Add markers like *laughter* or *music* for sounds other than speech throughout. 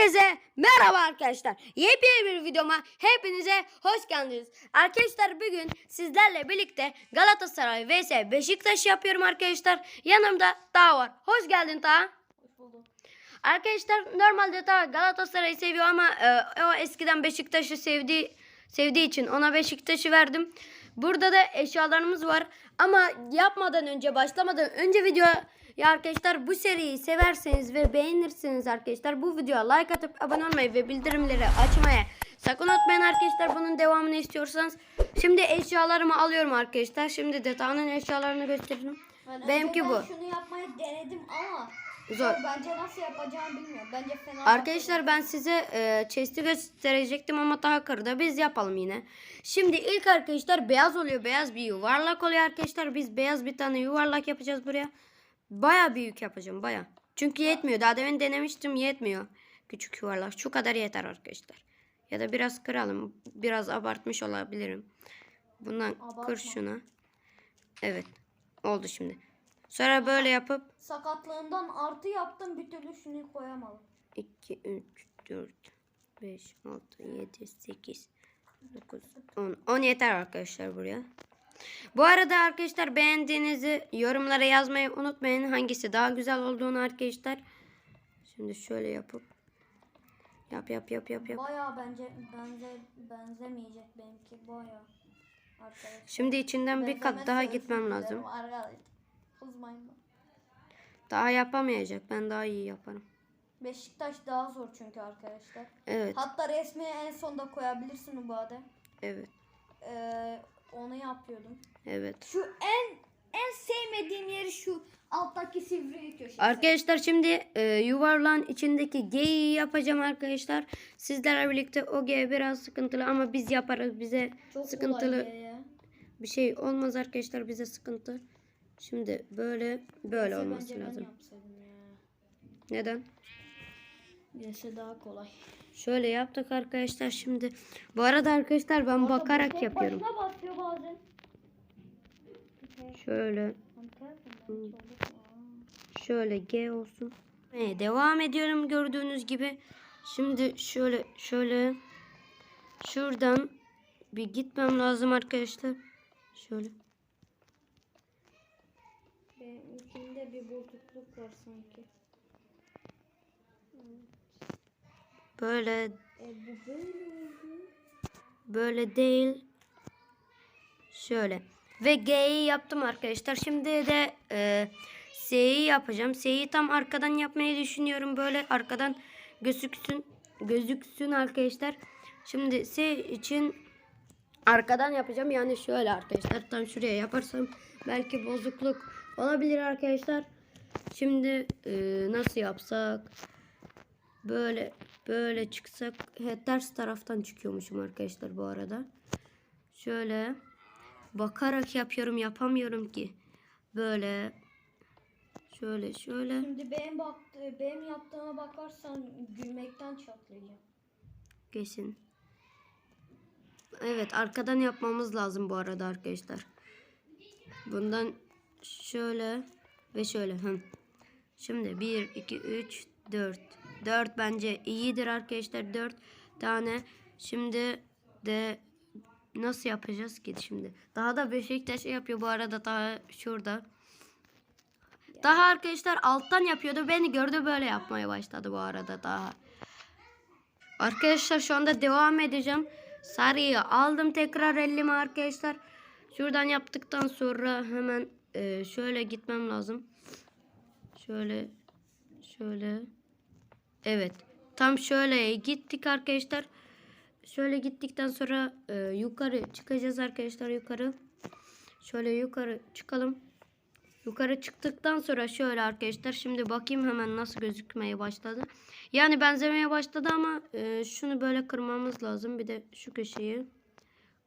Herkese merhaba arkadaşlar. Yepyeni bir videoma hepinize hoş geldiniz. Arkadaşlar bugün sizlerle birlikte Galatasaray vs Beşiktaş yapıyorum arkadaşlar. Yanımda Taha var. Hoş geldin Taha. Arkadaşlar normalde Taha Galatasaray'ı seviyor ama e, o eskiden Beşiktaş'ı sevdiği sevdiği için ona Beşiktaş'ı verdim. Burada da eşyalarımız var. Ama yapmadan önce başlamadan önce video ya arkadaşlar bu seriyi severseniz ve beğenirseniz arkadaşlar bu videoya like atıp abone olmayı ve bildirimleri açmayı sakın unutmayın arkadaşlar bunun devamını istiyorsanız. Şimdi eşyalarımı alıyorum arkadaşlar. Şimdi de Taha'nın eşyalarını göstereyim. Ben Benimki bu. önceden Şunu yapmayı denedim ama Zor. bence nasıl yapacağımı bilmiyorum. Bence fena. Arkadaşlar ben size e, chest'i gösterecektim ama daha kırdı. Biz yapalım yine. Şimdi ilk arkadaşlar beyaz oluyor. Beyaz bir yuvarlak oluyor arkadaşlar. Biz beyaz bir tane yuvarlak yapacağız buraya. Baya büyük yapacağım baya. Çünkü yetmiyor. Daha demin denemiştim yetmiyor. Küçük yuvarlak. Şu kadar yeter arkadaşlar. Ya da biraz kıralım. Biraz abartmış olabilirim. Bundan kır Abartma. şuna. Evet. Oldu şimdi. Sonra böyle yapıp Sakatlığından artı yaptım bir türlü şunu koyamadım. 2, 3, 4, 5, 6, 7, 8, 9, 10. 10 yeter arkadaşlar buraya. Bu arada arkadaşlar beğendiğinizi yorumlara yazmayı unutmayın. Hangisi daha güzel olduğunu arkadaşlar. Şimdi şöyle yapıp yap yap yap yap yap. Baya bence benze benzemeyecek benimki baya. Arkadaşlar. Şimdi içinden bir kat daha gitmem lazım. Arkadaşlar. Daha yapamayacak. Ben daha iyi yaparım. Beşiktaş daha zor çünkü arkadaşlar. Evet. Hatta resmi en sonda koyabilirsin arada. Evet. Ee, onu yapıyordum. Evet. Şu en en sevmediğim yeri şu alttaki sivri köşesi. Arkadaşlar şimdi e, yuvarlağın içindeki G'yi yapacağım arkadaşlar. Sizlerle birlikte o G biraz sıkıntılı ama biz yaparız. Bize Çok sıkıntılı bir şey olmaz arkadaşlar. Bize sıkıntı. Şimdi böyle böyle Neyse, olması lazım. Neden? Neyse daha kolay. Şöyle yaptık arkadaşlar şimdi. Bu arada arkadaşlar ben bakarak yapıyorum. Basıyor bazen. Şöyle şöyle G olsun. Evet, devam ediyorum gördüğünüz gibi. Şimdi şöyle şöyle şuradan bir gitmem lazım arkadaşlar. Şöyle. Benim içimde bir bozukluk var sanki. Böyle E böyle değil. Şöyle. Ve G'yi yaptım arkadaşlar. Şimdi de e, S'yi yapacağım. S'yi tam arkadan yapmayı düşünüyorum. Böyle arkadan gözüksün. Gözüksün arkadaşlar. Şimdi S için arkadan yapacağım. Yani şöyle arkadaşlar. Tam şuraya yaparsam belki bozukluk olabilir arkadaşlar. Şimdi e, nasıl yapsak? Böyle böyle çıksak. He, ters taraftan çıkıyormuşum arkadaşlar bu arada. Şöyle bakarak yapıyorum yapamıyorum ki. Böyle şöyle şöyle Şimdi benim baktı, benim yaptığıma bakarsan gülmekten çatlayacağım. kesin. Evet arkadan yapmamız lazım bu arada arkadaşlar. Bundan şöyle ve şöyle. Şimdi 1 2 3 4. 4 bence iyidir arkadaşlar. 4 tane. Şimdi de nasıl yapacağız ki şimdi? Daha da Beşiktaş yapıyor bu arada daha şurada. Daha arkadaşlar alttan yapıyordu. Beni gördü böyle yapmaya başladı bu arada daha. Arkadaşlar şu anda devam edeceğim. Sarıyı aldım tekrar elime arkadaşlar. Şuradan yaptıktan sonra hemen e, şöyle gitmem lazım. Şöyle şöyle. Evet. Tam şöyle gittik arkadaşlar. Şöyle gittikten sonra e, yukarı çıkacağız arkadaşlar yukarı. Şöyle yukarı çıkalım. Yukarı çıktıktan sonra şöyle arkadaşlar şimdi bakayım hemen nasıl gözükmeye başladı. Yani benzemeye başladı ama e, şunu böyle kırmamız lazım. Bir de şu köşeyi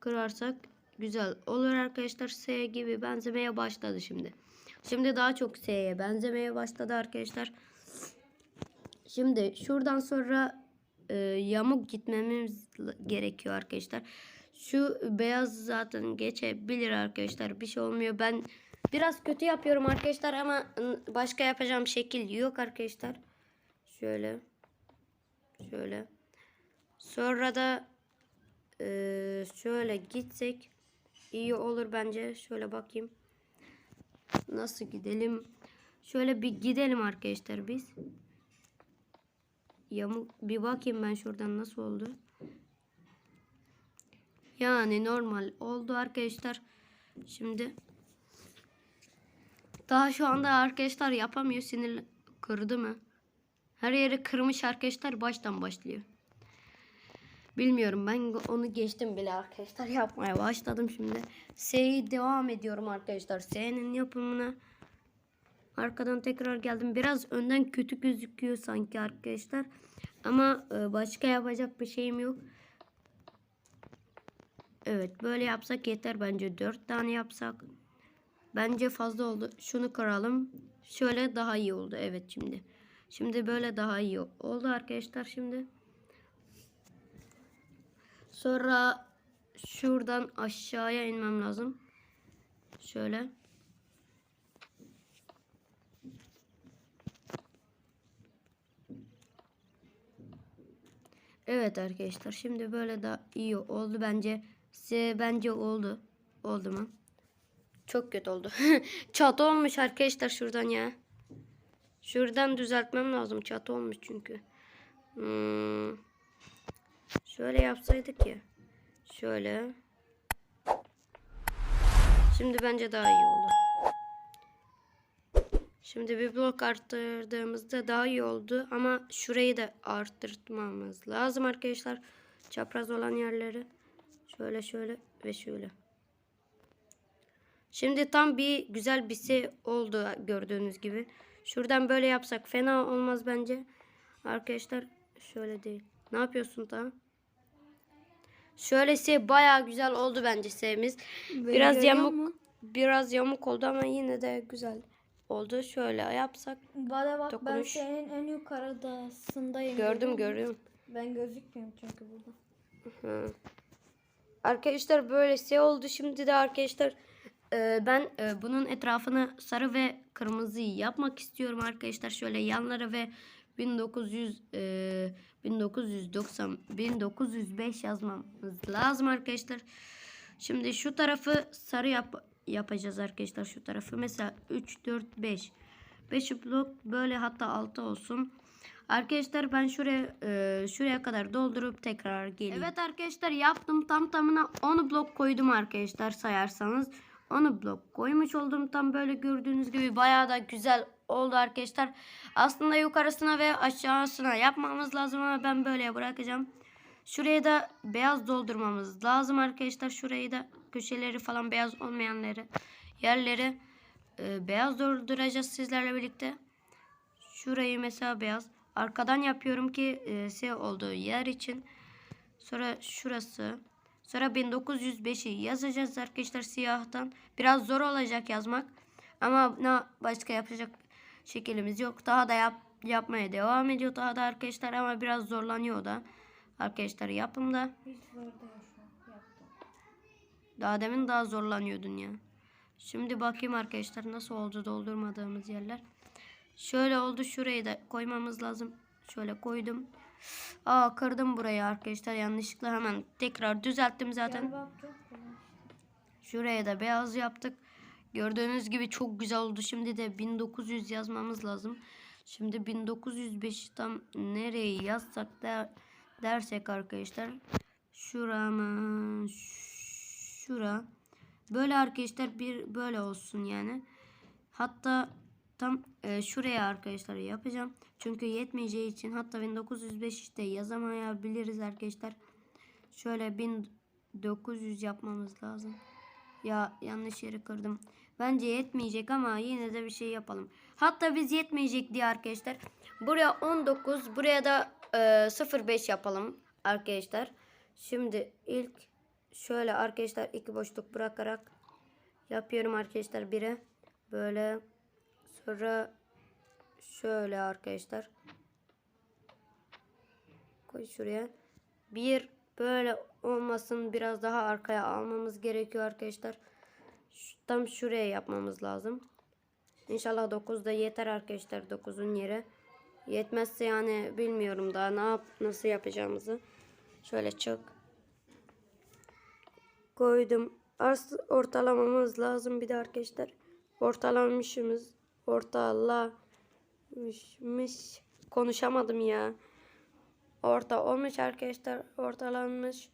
kırarsak güzel olur arkadaşlar. S gibi benzemeye başladı şimdi. Şimdi daha çok S'ye benzemeye başladı arkadaşlar. Şimdi şuradan sonra e, yamuk gitmemiz gerekiyor arkadaşlar. Şu beyaz zaten geçebilir arkadaşlar. Bir şey olmuyor. Ben biraz kötü yapıyorum arkadaşlar ama başka yapacağım şekil yok arkadaşlar. Şöyle. Şöyle. Sonra da eee, şöyle gitsek iyi olur bence. Şöyle bakayım. Nasıl gidelim? Şöyle bir gidelim arkadaşlar biz. Yamuk bir bakayım ben şuradan nasıl oldu. Yani normal oldu arkadaşlar. Şimdi daha şu anda arkadaşlar yapamıyor sinir kırdı mı? Her yeri kırmış arkadaşlar baştan başlıyor. Bilmiyorum ben onu geçtim bile arkadaşlar *laughs* yapmaya başladım şimdi. S'yi devam ediyorum arkadaşlar. S'nin yapımına arkadan tekrar geldim. Biraz önden kötü gözüküyor sanki arkadaşlar. Ama e, başka yapacak bir şeyim yok. Evet böyle yapsak yeter bence. 4 tane yapsak. Bence fazla oldu. Şunu kıralım. Şöyle daha iyi oldu. Evet şimdi. Şimdi böyle daha iyi oldu arkadaşlar şimdi. Sonra şuradan aşağıya inmem lazım. Şöyle. Evet arkadaşlar şimdi böyle daha iyi oldu bence. Size bence oldu. Oldu mu? Çok kötü oldu. *laughs* Çatı olmuş arkadaşlar şuradan ya. Şuradan düzeltmem lazım. Çatı olmuş çünkü. Hmm. Şöyle yapsaydık ya. Şöyle. Şimdi bence daha iyi oldu. Şimdi bir blok arttırdığımızda daha iyi oldu. Ama şurayı da arttırmamız lazım arkadaşlar. Çapraz olan yerleri. Şöyle şöyle ve şöyle. Şimdi tam bir güzel bir şey oldu gördüğünüz gibi. Şuradan böyle yapsak fena olmaz bence. Arkadaşlar şöyle değil. Ne yapıyorsun tam? Şöyle şey bayağı güzel oldu bence sevimiz. Biraz yamuk musun? biraz yamuk oldu ama yine de güzel oldu. Şöyle yapsak. Bana bak ben Dokunuş. senin en yukarıdasındayım. Gördüm görüyorum. Ben gözükmüyorum çünkü burada. Hı. Arkadaşlar böyle şey oldu. Şimdi de arkadaşlar e, ben e, bunun etrafını sarı ve kırmızı yapmak istiyorum arkadaşlar. Şöyle yanlara ve 1900 e, 1990 1905 yazmamız lazım arkadaşlar. Şimdi şu tarafı sarı yap yapacağız arkadaşlar şu tarafı. Mesela 3 4 5. 5 blok böyle hatta 6 olsun. Arkadaşlar ben şuraya e, şuraya kadar doldurup tekrar geleyim. Evet arkadaşlar yaptım tam tamına 10 blok koydum arkadaşlar sayarsanız. 10 blok koymuş oldum tam böyle gördüğünüz gibi bayağı da güzel oldu arkadaşlar. Aslında yukarısına ve aşağısına yapmamız lazım ama ben böyle bırakacağım. Şuraya da beyaz doldurmamız lazım arkadaşlar. Şurayı da köşeleri falan beyaz olmayanları yerleri e, beyaz dolduracağız sizlerle birlikte. Şurayı mesela beyaz. Arkadan yapıyorum ki e, şey olduğu yer için. Sonra şurası. Sonra 1905'i yazacağız arkadaşlar siyahtan. Biraz zor olacak yazmak. Ama ne başka yapacak şeklimiz yok. Daha da yap, yapmaya devam ediyor daha da arkadaşlar ama biraz zorlanıyor da. Arkadaşlar yapımda. Hiç zor değil şu an. Yaptım. Daha demin daha zorlanıyordun ya. Şimdi bakayım arkadaşlar nasıl oldu doldurmadığımız yerler. Şöyle oldu şurayı da koymamız lazım. Şöyle koydum. Aa kırdım burayı arkadaşlar yanlışlıkla hemen tekrar düzelttim zaten. Şuraya da beyaz yaptık. Gördüğünüz gibi çok güzel oldu. Şimdi de 1900 yazmamız lazım. Şimdi 1905'i tam nereye yazsak da dersek arkadaşlar. Şura mı? Şura. Böyle arkadaşlar bir böyle olsun yani. Hatta tam e, şuraya arkadaşlar yapacağım. Çünkü yetmeyeceği için hatta 1905 işte yazamayabiliriz arkadaşlar. Şöyle 1900 yapmamız lazım. Ya yanlış yeri kırdım. Bence yetmeyecek ama yine de bir şey yapalım. Hatta biz yetmeyecek diye arkadaşlar. Buraya 19, buraya da e, 05 yapalım arkadaşlar. Şimdi ilk şöyle arkadaşlar iki boşluk bırakarak yapıyorum arkadaşlar biri. Böyle sonra şöyle arkadaşlar. Koy şuraya. Bir böyle olmasın biraz daha arkaya almamız gerekiyor arkadaşlar. Tam şuraya yapmamız lazım. İnşallah 9'da yeter arkadaşlar 9'un yeri. Yetmezse yani bilmiyorum daha ne yap nasıl yapacağımızı. Şöyle çık. Koydum. As ortalamamız lazım bir de arkadaşlar. Ortalamışımız. Ortalamışmış. Konuşamadım ya. Orta olmuş arkadaşlar. Ortalanmış.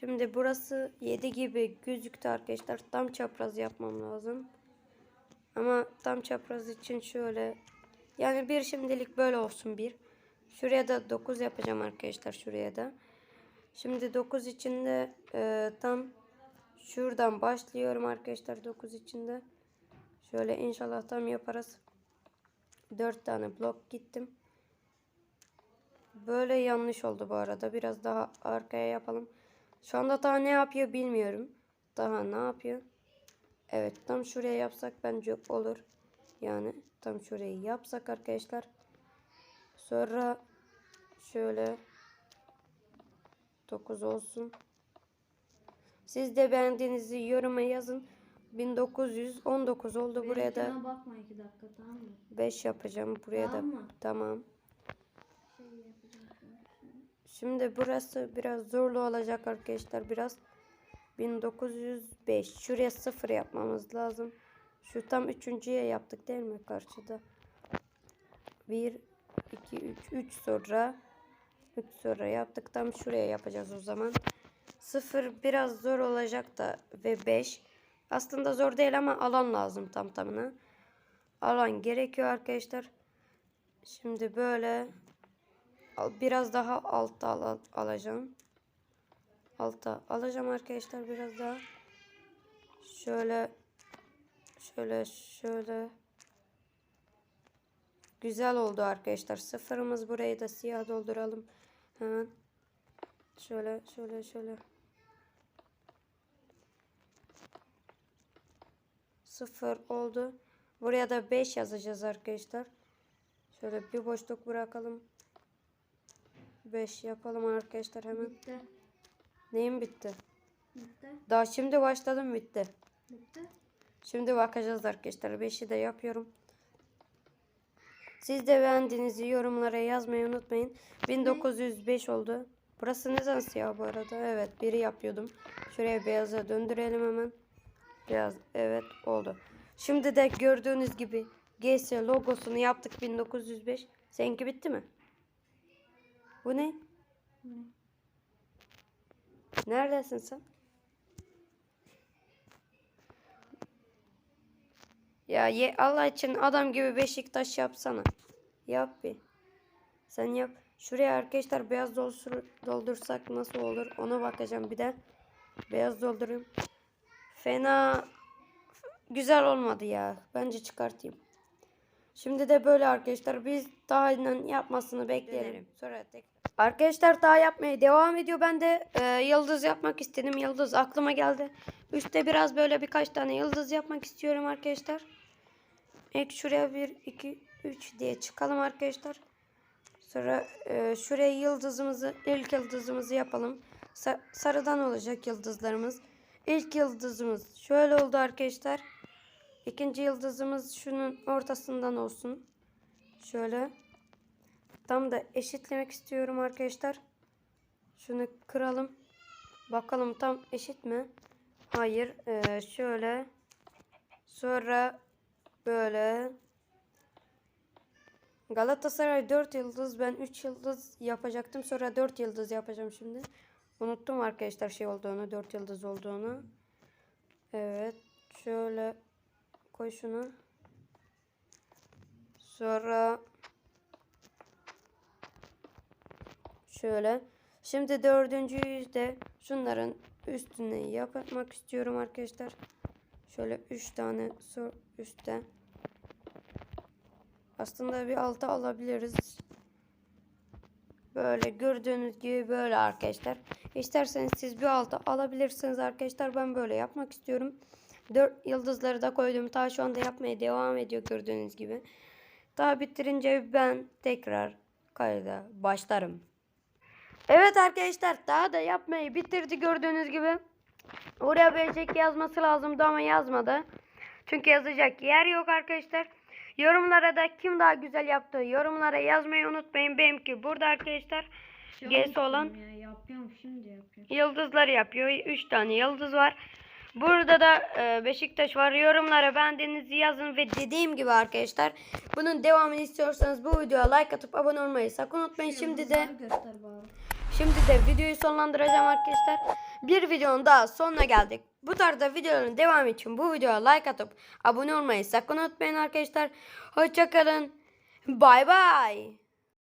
Şimdi burası 7 gibi gözüktü arkadaşlar. Tam çapraz yapmam lazım. Ama tam çapraz için şöyle yani bir şimdilik böyle olsun bir. Şuraya da 9 yapacağım arkadaşlar şuraya da. Şimdi 9 içinde e, tam şuradan başlıyorum arkadaşlar 9 içinde. Şöyle inşallah tam yaparız. 4 tane blok gittim. Böyle yanlış oldu bu arada. Biraz daha arkaya yapalım. Şu anda daha ne yapıyor bilmiyorum. Daha ne yapıyor? Evet tam şuraya yapsak bence olur. Yani tam şurayı yapsak arkadaşlar. Sonra şöyle 9 olsun. Siz de beğendiğinizi yoruma yazın. 1919 oldu. Buraya da bakma iki dakika tamam mı? 5 yapacağım. Buraya da Tamam mı? tamam. Şey yapacağım. Şimdi burası biraz zorlu olacak arkadaşlar. Biraz 1905. Şuraya sıfır yapmamız lazım. Şu tam üçüncüye yaptık değil mi karşıda? 1, 2, 3. 3 sonra 3 sonra yaptık. Tam şuraya yapacağız o zaman. Sıfır biraz zor olacak da ve 5. Aslında zor değil ama alan lazım tam tamına. Alan gerekiyor arkadaşlar. Şimdi böyle Biraz daha altta al- al- alacağım. Alta alacağım arkadaşlar biraz daha. Şöyle şöyle şöyle. Güzel oldu arkadaşlar. Sıfırımız burayı da siyah dolduralım. Hemen. Şöyle şöyle şöyle. Sıfır oldu. Buraya da 5 yazacağız arkadaşlar. Şöyle bir boşluk bırakalım. 5 yapalım arkadaşlar hemen. Bitti. Neyim bitti? Bitti. Daha şimdi başladım bitti. Bitti. Şimdi bakacağız arkadaşlar. 5'i de yapıyorum. Siz de beğendiğinizi yorumlara yazmayı unutmayın. 1905 oldu. Burası ne siyah bu arada? Evet biri yapıyordum. Şuraya beyaza döndürelim hemen. Beyaz evet oldu. Şimdi de gördüğünüz gibi GS logosunu yaptık 1905. Seninki bitti mi? Bu? Ne? Neredesin sen? Ya ye Allah için adam gibi Beşiktaş yapsana. Yap bir. Sen yap. Şuraya arkadaşlar beyaz doldur doldursak nasıl olur ona bakacağım bir de. Beyaz doldurayım. Fena güzel olmadı ya. Bence çıkartayım. Şimdi de böyle arkadaşlar biz daha yapmasını bekleyelim. Sonra tekrar. Arkadaşlar daha yapmaya devam ediyor. Ben de e, yıldız yapmak istedim. Yıldız aklıma geldi. Üstte biraz böyle birkaç tane yıldız yapmak istiyorum arkadaşlar. İlk şuraya 1, 2, 3 diye çıkalım arkadaşlar. Sonra e, şuraya yıldızımızı, ilk yıldızımızı yapalım. Sa- sarıdan olacak yıldızlarımız. İlk yıldızımız şöyle oldu arkadaşlar. İkinci yıldızımız şunun ortasından olsun. Şöyle. Tam da eşitlemek istiyorum arkadaşlar. Şunu kıralım. Bakalım tam eşit mi? Hayır. Ee, şöyle. Sonra böyle. Galatasaray 4 yıldız. Ben 3 yıldız yapacaktım. Sonra 4 yıldız yapacağım şimdi. Unuttum arkadaşlar şey olduğunu. 4 yıldız olduğunu. Evet. Şöyle koy şunu. Sonra şöyle. Şimdi dördüncüyü de şunların üstüne yapmak istiyorum arkadaşlar. Şöyle üç tane sor üstte. Aslında bir alta alabiliriz. Böyle gördüğünüz gibi böyle arkadaşlar. İsterseniz siz bir alta alabilirsiniz arkadaşlar. Ben böyle yapmak istiyorum. 4 yıldızları da koydum. Ta şu anda yapmaya devam ediyor gördüğünüz gibi. Daha bitirince ben tekrar kayda başlarım. Evet arkadaşlar daha da yapmayı bitirdi gördüğünüz gibi. Oraya böcek yazması lazımdı ama yazmadı. Çünkü yazacak yer yok arkadaşlar. Yorumlara da kim daha güzel yaptı yorumlara yazmayı unutmayın. Benimki burada arkadaşlar. G'si olan Ya, yapıyorum şimdi yapıyorum. yıldızlar yapıyor. 3 tane yıldız var. Burada da e, Beşiktaş var. Yorumlara beğendiğinizi yazın ve dediğim gibi arkadaşlar bunun devamını istiyorsanız bu videoya like atıp abone olmayı sakın unutmayın. Şimdi de Yıldızları. Şimdi de videoyu sonlandıracağım arkadaşlar. Bir videonun daha sonuna geldik. Bu tarzda videoların devamı için bu videoya like atıp abone olmayı sakın unutmayın arkadaşlar. Hoşçakalın. Bay bay.